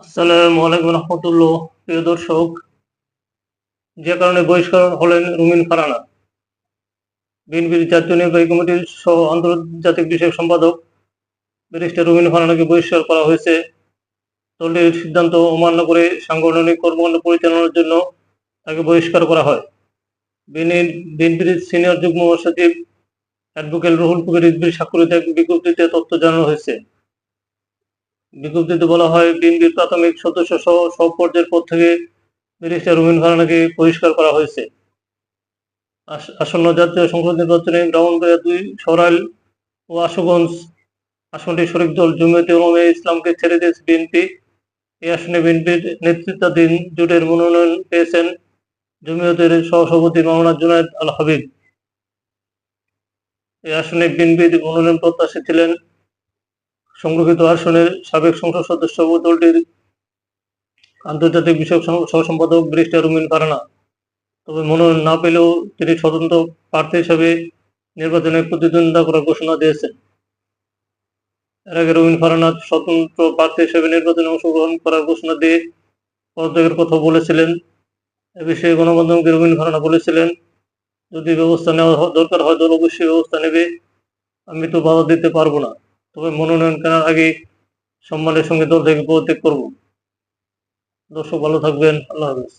আসসালামু আলাইকুম রহমতুল্লাহ, প্রিয় দর্শক। যে কারণে বহিষ্কার হলেন রুমিন ফারানা বিএনপির জাতীয় নির্বাহী কমিটির সহ আন্তর্জাতিক বিষয়ক সম্পাদক ব্যারিস্টার রুমিন ফারানাকে বহিষ্কার করা হয়েছে। দলটির সিদ্ধান্ত অমান্য করে সাংগঠনিক কর্মকাণ্ড পরিচালনার জন্য তাকে বহিষ্কার করা হয়। বিএনপির সিনিয়র যুগ্ম সচিব অ্যাডভোকেট রুহুল কবির রিজভির স্বাক্ষরিত এক বিজ্ঞপ্তিতে তথ্য জানানো হয়েছে। বিজ্ঞপ্তিতে বলা হয়, বিএনপির প্রাথমিক সদস্য সহ সব পর্যায়ের পদ থেকে ব্যারিস্টার রুমিন ফারানাকে বহিষ্কার করা হয়েছে। আস- আসন্ন জাতীয় সংসদ নির্বাচনে ব্রাহ্মণবাড়িয়া দুই সরাইল ও আশুগঞ্জ আসনটি শরিক দল জমিয়তে উলামা ইসলামকে ছেড়ে দিয়েছে বিএনপি। এই আসনে বিএনপির নেতৃত্বাধীন জোটের মনোনয়ন পেয়েছেন জমিয়তের সহসভাপতি মাওলানা জুনায়দ আল হাবিব। এই আসনে বিএনপির মনোনয়ন প্রত্যাশী ছিলেন সংরক্ষিত আসনের সাবেক সংসদ সদস্য ও দলটির আন্তর্জাতিক বিষয়ক সহ সহ সম্পাদক ব্যারিস্টার রুমিন ফারানা তবে মনোনয়ন না পেলেও তিনি স্বতন্ত্র প্রার্থী হিসেবে নির্বাচনে প্রতিদ্বন্দ্বিতা করার ঘোষণা দিয়েছেন। এর আগে রুমিন ফারানা স্বতন্ত্র প্রার্থী হিসেবে নির্বাচনে অংশগ্রহণ করার ঘোষণা দিয়ে পদত্যাগের কথা বলেছিলেন। এ বিষয়ে গণমাধ্যমকে রুমিন ফারানা বলেছিলেন, যদি ব্যবস্থা নেওয়া দরকার হয়, দল অবশ্যই ব্যবস্থা নেবে। আমি তো বাধা দিতে পারব না। তবে মনোনয়ন কেনার আগে সম্মানের সঙ্গে দল থেকে পদত্যাগ করব। দর্শক, ভালো থাকবেন। আল্লাহ হাফেজ।